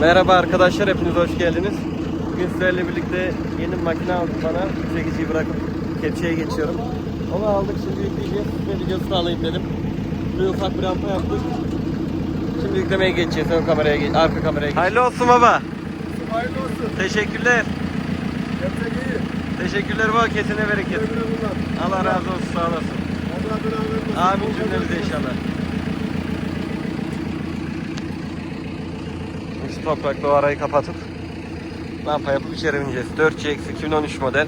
Merhaba arkadaşlar, hepiniz hoş geldiniz. Bugün sizlerle birlikte yeni bir makine aldım bana. Çekiciyi bırakıp kepçeye geçiyorum. Onu aldık, şimdi yükleyeceğiz. Size videosunu alayım dedim. Bir ufak bir rampa yaptık. Şimdi yüklemeye geçeceğiz, ön kameraya, ge- arka kameraya geçeceğiz. Hayırlı olsun baba. Hayırlı olsun. Teşekkürler. Yapacak iyi. Teşekkürler baba, kesine bereket. Allah razı olsun, sağ olasın. Allah beraber olsun. Amin cümlemize inşallah. Toprakla o arayı kapatıp rampa yapıp içeri bineceğiz. 4CX 2013 model.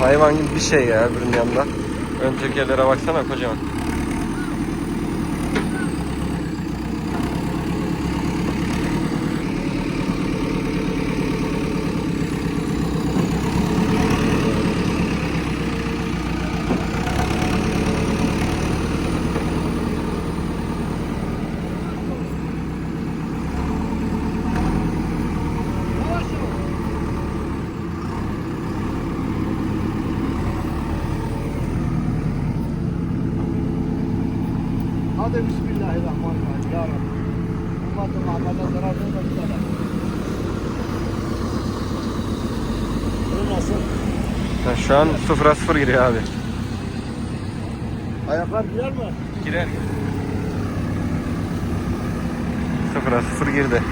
Hayvan gibi bir şey ya öbürünün yanında. Ön tekerlere baksana kocaman. Hadi Bismillahirrahmanirrahim. Ya Rabbi. Ümmet-i Muhammed'e zarar verme bir tane. Bu nasıl? Ha, şu an 0'a 0 giriyor abi. Ayaklar girer mi? Girer. 0'a 0 girdi.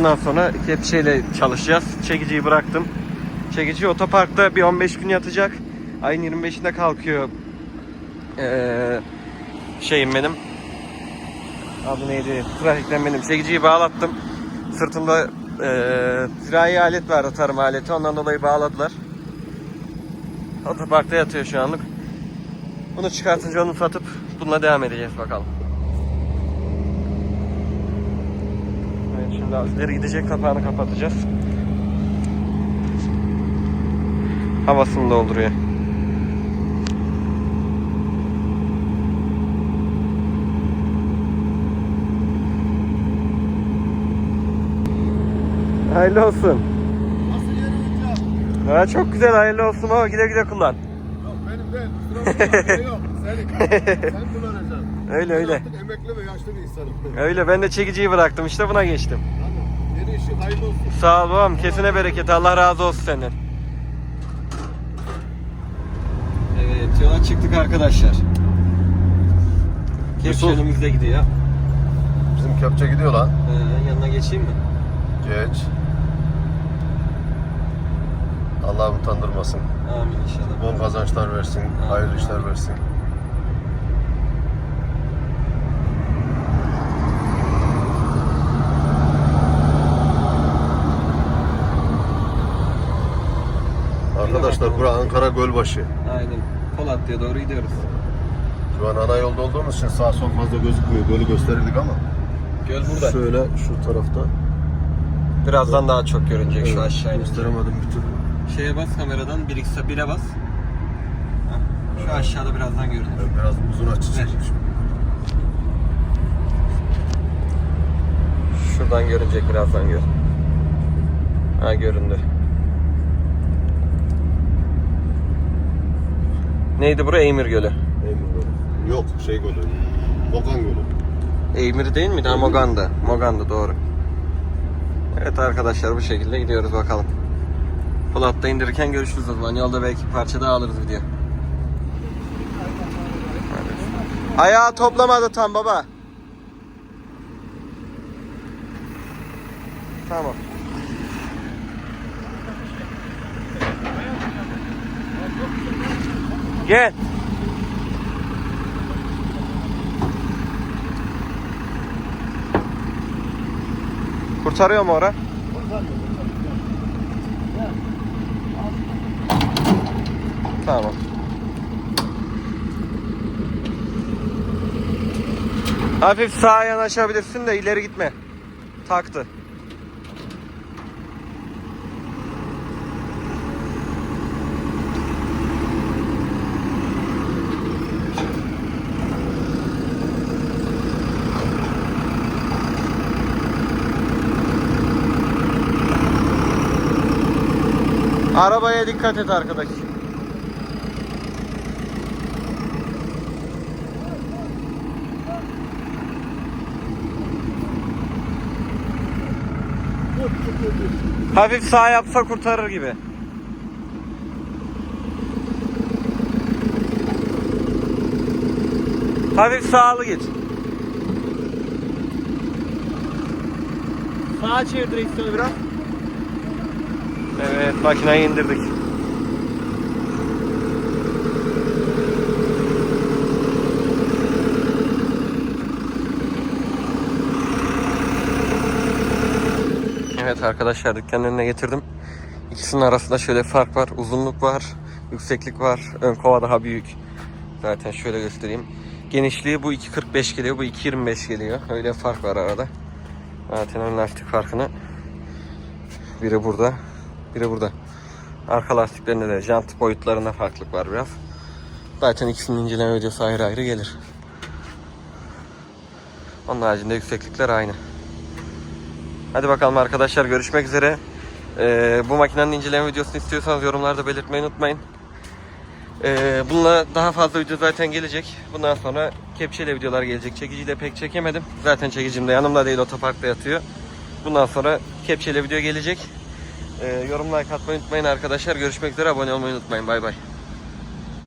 Bundan sonra kepçeyle çalışacağız. Çekiciyi bıraktım. Çekici otoparkta bir 15 gün yatacak. Ayın 25'inde kalkıyor ee, şeyim benim. Adı neydi? Trafikten benim. Çekiciyi bağlattım. Sırtımda ee, zirai alet vardı tarım aleti. Ondan dolayı bağladılar. Otoparkta yatıyor şu anlık. Bunu çıkartınca onu satıp bununla devam edeceğiz bakalım. Şimdi az ileri gidecek kapağını kapatacağız. Havasını dolduruyor. Hayırlı olsun. Ha, çok güzel hayırlı olsun ama güle güle kullan. Yok benim değil. Kusura bakma. Yok. Senin. Sen kullanacaksın. Öyle öyle. Artık emekli ve yaşlı bir insanım. Öyle ben de çekiciyi bıraktım işte buna geçtim. Yeni işin hayırlı olsun. Sağ ol babam kesine bereket Allah razı olsun senden. Evet yola çıktık arkadaşlar. Kepçelimiz de gidiyor. Bizim köpçe gidiyor lan. Ee, yanına geçeyim mi? Geç. Allah utandırmasın. Amin inşallah. Bol kazançlar versin. Hayırlı işler versin. Arkadaşlar bura Ankara Gölbaşı. Aynen. Polatlı'ya doğru gidiyoruz. Şu an ana yolda olduğumuz için sağ sol fazla gözükmüyor. Gölü gösterirdik ama. Göl burada. Şöyle şu tarafta. Birazdan daha çok görünecek şu Evet, aşağı inince. Gösteremedim bir türlü. Şeye bas kameradan 1 x 1'e bas. Şu aşağıda birazdan görünür. Ben biraz uzun çekeyim Evet. şimdi. Şuradan görünecek birazdan gör. Ha göründü. Neydi bura? Eymir Gölü. Eymir Gölü. Yok şey gölü. Bokan Gölü. Eymir değil miydi? Ha Mogan'da. Mogan'da doğru. Evet arkadaşlar bu şekilde gidiyoruz bakalım. Polat'ta indirirken görüşürüz o zaman. Yolda belki parça daha alırız video. Ayağı toplamadı tam baba. Tamam. Gel. Kurtarıyor mu ora? Tamam. Hafif sağa yanaşabilirsin de ileri gitme. Taktı. Arabaya dikkat et arkadaş. Hafif sağ yapsa kurtarır gibi. Hafif sağlı git. Sağa çevir direksiyonu biraz. Evet makineyi indirdik. Evet arkadaşlar dükkanın önüne getirdim. İkisinin arasında şöyle fark var. Uzunluk var, yükseklik var. Ön kova daha büyük. Zaten şöyle göstereyim. Genişliği bu 2.45 geliyor, bu 2.25 geliyor. Öyle fark var arada. Zaten ön lastik farkını biri burada, biri burada. Arka lastiklerinde de jant boyutlarında farklılık var biraz. Zaten ikisinin inceleme videosu ayrı ayrı gelir. Onun haricinde yükseklikler aynı. Hadi bakalım arkadaşlar görüşmek üzere. Ee, bu makinenin inceleme videosunu istiyorsanız yorumlarda belirtmeyi unutmayın. Ee, bununla daha fazla video zaten gelecek. Bundan sonra kepçeyle videolar gelecek. Çekiciyle pek çekemedim. Zaten çekicim de yanımda değil otoparkta yatıyor. Bundan sonra kepçeyle video gelecek. Ee, yorum like atmayı unutmayın arkadaşlar. Görüşmek üzere. Abone olmayı unutmayın. Bay bay.